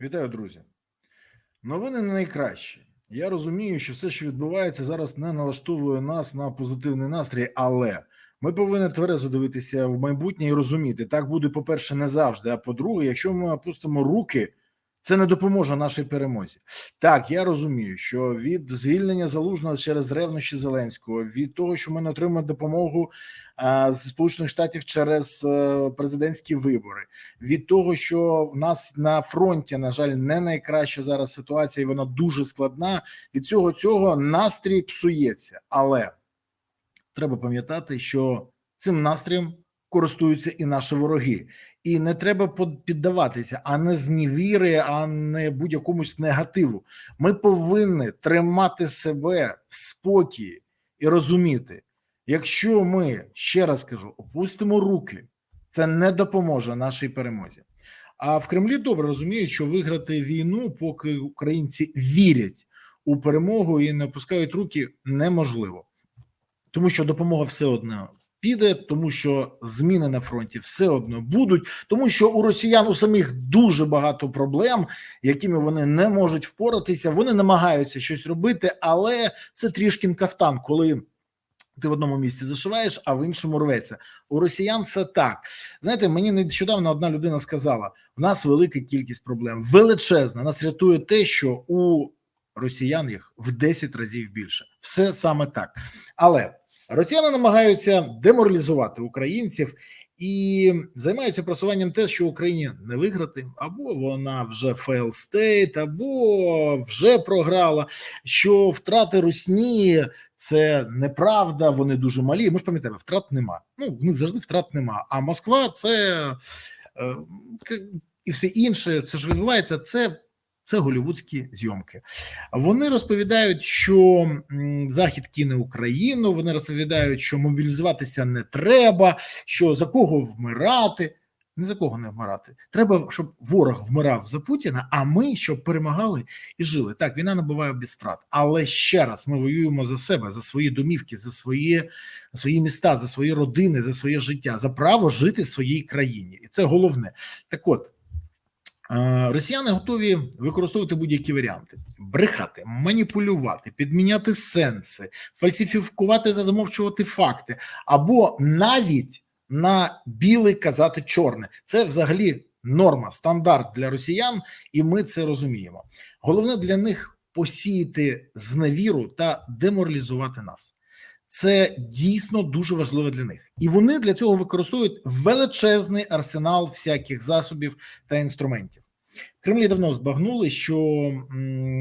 Вітаю, друзі. Новини не найкращі. Я розумію, що все, що відбувається зараз, не налаштовує нас на позитивний настрій, але ми повинні тверезо дивитися в майбутнє і розуміти, так буде, по-перше, не завжди. А по-друге, якщо ми опустимо руки, це не допоможе нашій перемозі. Так, я розумію, що від звільнення залужного через ревнощі Зеленського, від того, що ми не отримаємо допомогу а, з Сполучених Штатів через а, президентські вибори, від того, що в нас на фронті, на жаль, не найкраща зараз ситуація, і вона дуже складна. Від цього цього настрій псується, але треба пам'ятати, що цим настроєм користуються і наші вороги, і не треба піддаватися, а не зневіри, а не будь-якомусь негативу. Ми повинні тримати себе в спокій і розуміти, якщо ми ще раз кажу, опустимо руки, це не допоможе нашій перемозі. А в Кремлі добре розуміють, що виграти війну, поки українці вірять у перемогу і не опускають руки, неможливо, тому що допомога все одно піде, тому що зміни на фронті все одно будуть, тому що у росіян у самих дуже багато проблем, якими вони не можуть впоратися. Вони намагаються щось робити, але це трішкін кафтан, коли. Ти в одному місці зашиваєш, а в іншому рветься. У росіян це так. Знаєте, мені нещодавно одна людина сказала: в нас велика кількість проблем, величезна. Нас рятує те, що у росіян їх в 10 разів більше. Все саме так. Але Росіяни намагаються деморалізувати українців і займаються просуванням те, що Україні не виграти, або вона вже fail state, або вже програла. Що втрати Русні це неправда, вони дуже малі. Ми ж пам'ятаємо, втрат нема. Ну в них завжди втрат нема. А Москва це е, і все інше, це ж відбувається. Це це голівудські зйомки. Вони розповідають, що Захід кине Україну. Вони розповідають, що мобілізуватися не треба, що за кого вмирати. Не за кого не вмирати. Треба, щоб ворог вмирав за Путіна, а ми щоб перемагали і жили. Так, війна набуває без страт. Але ще раз ми воюємо за себе, за свої домівки, за свої, свої міста, за свої родини, за своє життя, за право жити в своїй країні. І це головне. Так от. Росіяни готові використовувати будь-які варіанти: брехати, маніпулювати, підміняти сенси, фальсифікувати, замовчувати факти, або навіть на білий казати чорне. Це взагалі норма, стандарт для росіян, і ми це розуміємо. Головне для них посіяти зневіру та деморалізувати нас. Це дійсно дуже важливо для них, і вони для цього використовують величезний арсенал всяких засобів та інструментів. Кремлі давно збагнули, що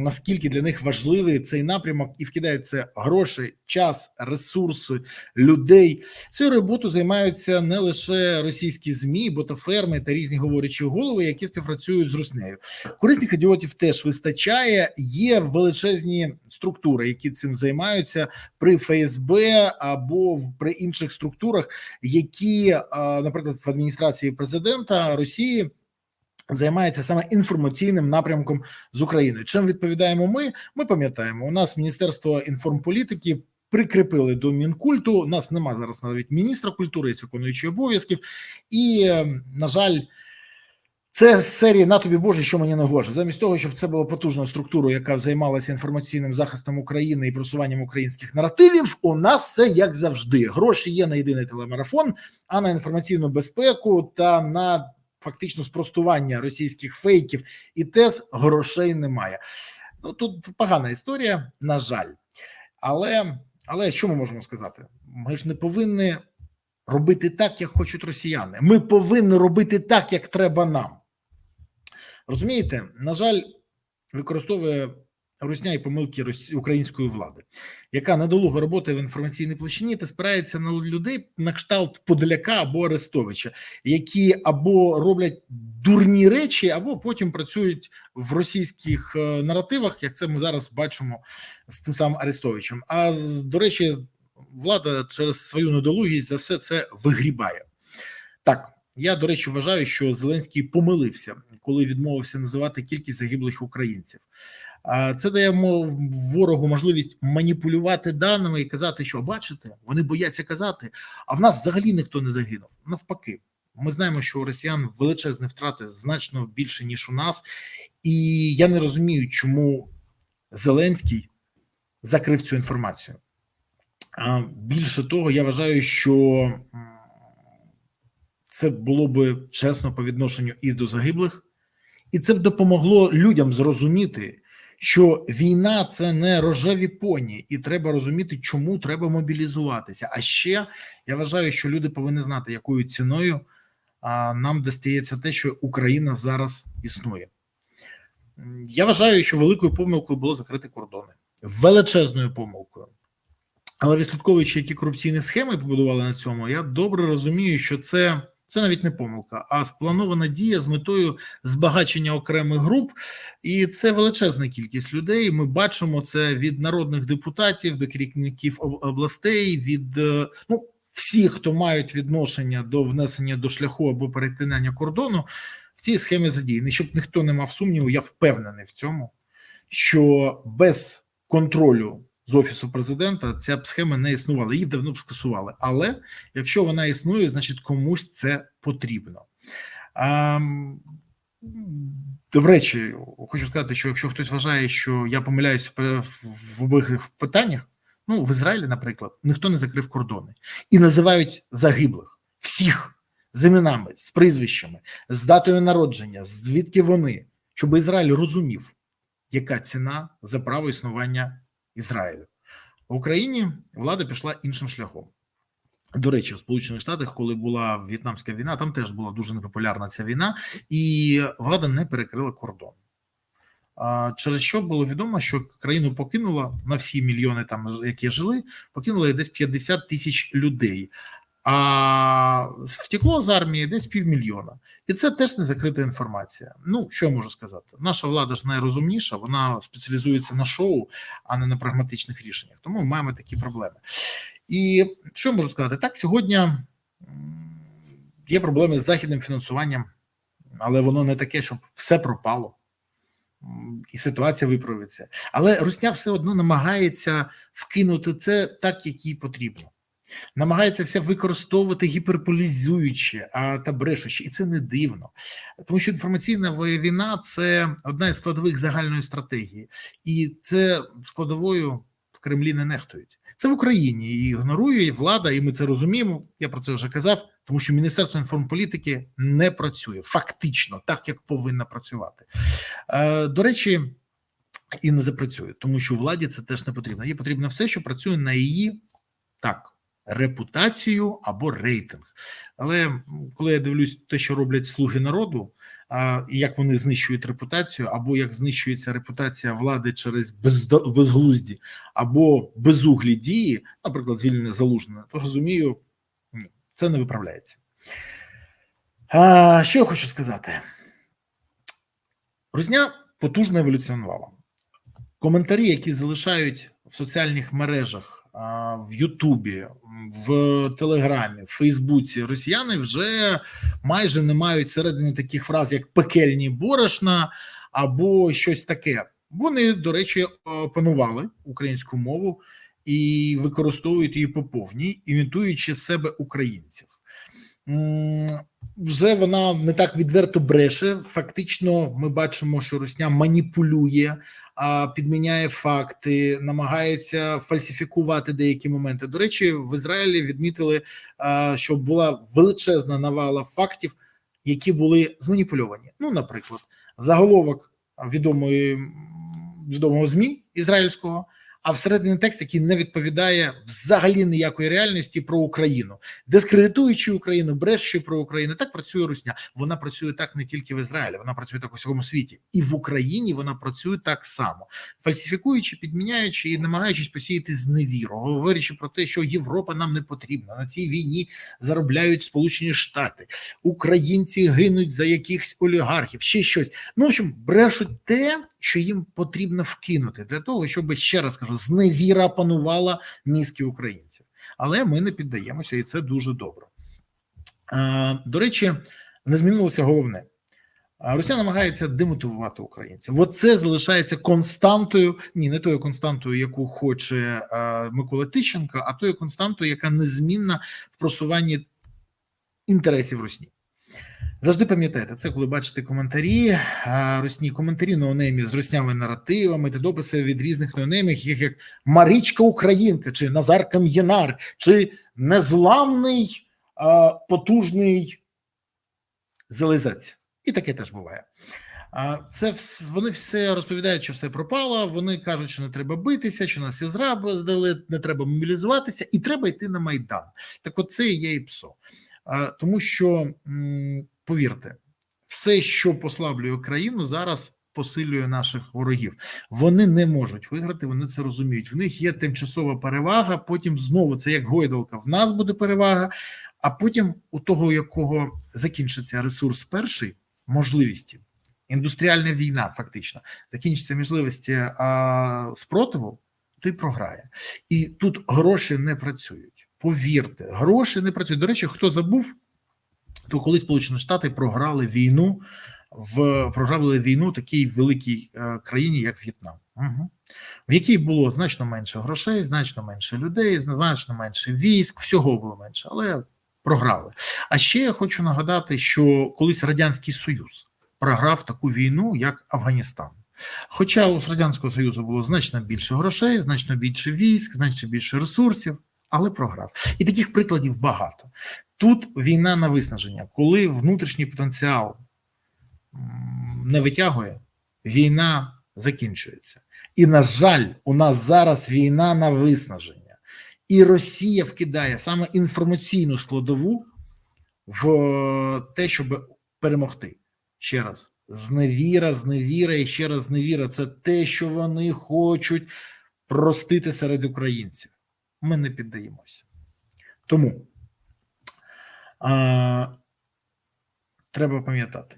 наскільки для них важливий цей напрямок, і вкидається гроші, час, ресурси людей. Цією роботу займаються не лише російські змі, ботоферми та різні говорячі голови, які співпрацюють з Руснею. Корисних ідіотів теж вистачає. Є величезні структури, які цим займаються при ФСБ або при інших структурах, які, наприклад, в адміністрації президента Росії займається саме інформаційним напрямком з Україною. Чим відповідаємо ми? Ми пам'ятаємо, у нас Міністерство інформполітики. Прикріпили до мінкульту. У нас нема зараз навіть міністра культури, є виконуючий обов'язків, і ем, на жаль, це з серії на тобі Боже, що мені не гоже. Замість того, щоб це було потужною структурою, яка займалася інформаційним захистом України і просуванням українських наративів. У нас це як завжди. Гроші є на єдиний телемарафон, а на інформаційну безпеку та на фактично спростування російських фейків і тез грошей немає. Ну тут погана історія, на жаль, але але що ми можемо сказати? Ми ж не повинні робити так, як хочуть росіяни. Ми повинні робити так, як треба нам. Розумієте, на жаль, використовує русня і помилки української влади, яка недолуго роботи в інформаційній площині та спирається на людей на кшталт Подоляка або Арестовича, які або роблять дурні речі, або потім працюють в російських е, наративах, як це ми зараз бачимо з тим самим Арестовичем. А до речі, влада через свою недолугість за все це вигрібає так. Я до речі вважаю, що Зеленський помилився, коли відмовився називати кількість загиблих українців. Це дає ворогу можливість маніпулювати даними і казати, що бачите, вони бояться казати. А в нас взагалі ніхто не загинув. Навпаки, ми знаємо, що у росіян величезні втрати значно більше ніж у нас, І я не розумію, чому Зеленський закрив цю інформацію. Більше того, я вважаю, що це було би чесно по відношенню і до загиблих, і це б допомогло людям зрозуміти, що війна це не рожеві поні, і треба розуміти, чому треба мобілізуватися. А ще я вважаю, що люди повинні знати, якою ціною а, нам достається те, що Україна зараз існує. Я вважаю, що великою помилкою було закрити кордони, величезною помилкою. Але відслідковуючи, які корупційні схеми побудували на цьому, я добре розумію, що це, це навіть не помилка, а спланована дія з метою збагачення окремих груп, і це величезна кількість людей. Ми бачимо це від народних депутатів до керівників областей, від е, ну всіх, хто мають відношення до внесення до шляху або перетинання кордону, в цій схемі задіяні. Щоб ніхто не мав сумніву, я впевнений в цьому, що без контролю з офісу президента ця б схема не існувала. Її давно б скасували. Але якщо вона існує, значить комусь це потрібно. А, до речі, хочу сказати, що якщо хтось вважає, що я помиляюсь в, в обох питаннях, ну в Ізраїлі, наприклад, ніхто не закрив кордони і називають загиблих всіх з іменами, з прізвищами, з датою народження, звідки вони, щоб Ізраїль розумів, яка ціна за право існування Ізраїлю. В Україні влада пішла іншим шляхом. До речі, в Сполучених Штатах, коли була В'єтнамська війна, там теж була дуже непопулярна ця війна, і влада не перекрила кордон. Через що було відомо, що країну покинула на всі мільйони, там які жили, покинули десь 50 тисяч людей. А втекло з армії десь півмільйона, і це теж не закрита інформація. Ну що я можу сказати? Наша влада ж найрозумніша, вона спеціалізується на шоу, а не на прагматичних рішеннях. Тому ми маємо такі проблеми. І що я можу сказати? Так, сьогодні є проблеми з західним фінансуванням, але воно не таке, щоб все пропало. І ситуація виправиться. Але Русня все одно намагається вкинути це так, як їй потрібно. Намагається все використовувати гіперполізуючи а, та брешучи, і це не дивно, тому що інформаційна війна це одна із складових загальної стратегії, і це складовою в Кремлі не нехтують. Це в Україні і ігнорує і влада, і ми це розуміємо. Я про це вже казав, тому що Міністерство інформполітики не працює фактично так, як повинно працювати. Е, до речі, і не запрацює, тому що владі це теж не потрібно. Їй потрібно все, що працює на її так. Репутацію або рейтинг, але коли я дивлюсь те, що роблять слуги народу, а, і як вони знищують репутацію, або як знищується репутація влади через безглузді або безуглі дії, наприклад, звільнення залужне, то розумію, це не виправляється. А, що я хочу сказати? Рузня потужно еволюціонувала. Коментарі, які залишають в соціальних мережах, в Ютубі, в Телеграмі, в Фейсбуці росіяни вже майже не мають середини таких фраз, як пекельні борошна або щось таке. Вони, до речі, опанували українську мову і використовують її по повній, імітуючи себе українців. Вже вона не так відверто бреше. Фактично, ми бачимо, що Русня маніпулює, підміняє факти, намагається фальсифікувати деякі моменти. До речі, в Ізраїлі відмітили, що була величезна навала фактів, які були зманіпульовані. Ну, наприклад, заголовок відомої відомого змі ізраїльського. А всередині текст, який не відповідає взагалі ніякої реальності про Україну, дискредитуючи Україну, брешучи про Україну, так працює Русня. Вона працює так не тільки в Ізраїлі, вона працює так у всьому світі, і в Україні вона працює так само, фальсифікуючи, підміняючи і намагаючись посіяти зневіру, говорячи про те, що Європа нам не потрібна. На цій війні заробляють Сполучені Штати, українці гинуть за якихось олігархів, ще щось. Ну, в общем, брешуть те, що їм потрібно вкинути для того, щоб ще раз кажу, зневіра панувала мізки українців. Але ми не піддаємося, і це дуже добре. До речі, не змінилося головне. Росія намагається демотивувати українців. Оце залишається константою, ні, не тою константою, яку хоче Микола Тищенко, а тою константою, яка незмінна в просуванні інтересів Росії. Завжди пам'ятайте, це коли бачите коментарі, русні коментарі ноунеймів з руснявими наративами та дописи від різних ноунеймів, яких як Марічка Українка, чи Назар Кам'янар, чи незламний а, потужний залезець. І таке теж буває. А це вони все розповідають, що все пропало. Вони кажуть, що не треба битися, що нас всі зрабили, не треба мобілізуватися, і треба йти на майдан. Так, от це і є і ПСО. А, тому що м, повірте, все, що послаблює країну, зараз посилює наших ворогів. Вони не можуть виграти, вони це розуміють. В них є тимчасова перевага. Потім знову це як гойдалка. В нас буде перевага. А потім у того, якого закінчиться ресурс перший, можливості, індустріальна війна, фактично, закінчиться можливості а, спротиву, то й програє. І тут гроші не працюють. Повірте, гроші не працюють. До речі, хто забув, коли Сполучені Штати програли війну в програли війну такій великій е, країні, як В'єтнам, угу. в якій було значно менше грошей, значно менше людей, значно менше військ, всього було менше, але програли. А ще я хочу нагадати, що колись Радянський Союз програв таку війну, як Афганістан. Хоча у Радянського Союзу було значно більше грошей, значно більше військ, значно більше ресурсів, але програв. І таких прикладів багато. Тут війна на виснаження, коли внутрішній потенціал не витягує, війна закінчується. І, на жаль, у нас зараз війна на виснаження. І Росія вкидає саме інформаційну складову в те, щоб перемогти. Ще раз, зневіра, зневіра і ще раз зневіра. Це те, що вони хочуть простити серед українців. Ми не піддаємося. Тому а, треба пам'ятати,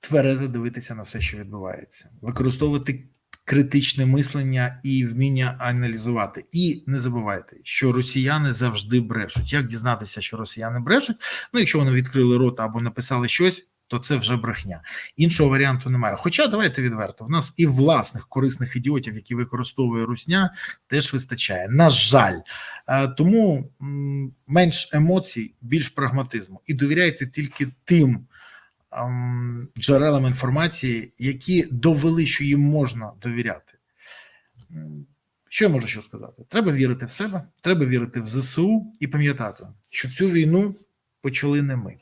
тверезо дивитися на все, що відбувається, використовувати критичне мислення і вміння аналізувати. І не забувайте, що росіяни завжди брешуть. Як дізнатися, що росіяни брешуть? Ну, якщо вони відкрили рота або написали щось, то це вже брехня. Іншого варіанту немає. Хоча давайте відверто, в нас і власних корисних ідіотів, які використовує русня, теж вистачає. На жаль, Е, тому менш емоцій, більш прагматизму, і довіряйте тільки тим ем, джерелам інформації, які довели, що їм можна довіряти. Що я можу ще сказати? Треба вірити в себе, треба вірити в ЗСУ і пам'ятати, що цю війну почали не ми,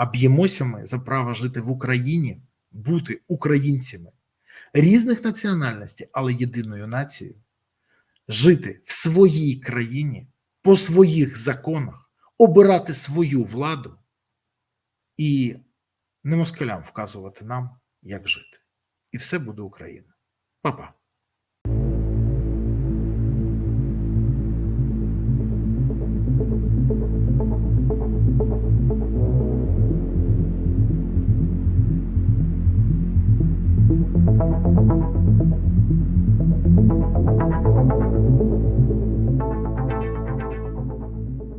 а б'ємося ми за право жити в Україні, бути українцями різних національностей, але єдиною нацією, жити в своїй країні по своїх законах, обирати свою владу і не москалям вказувати нам, як жити. І все буде Україна. Па-па.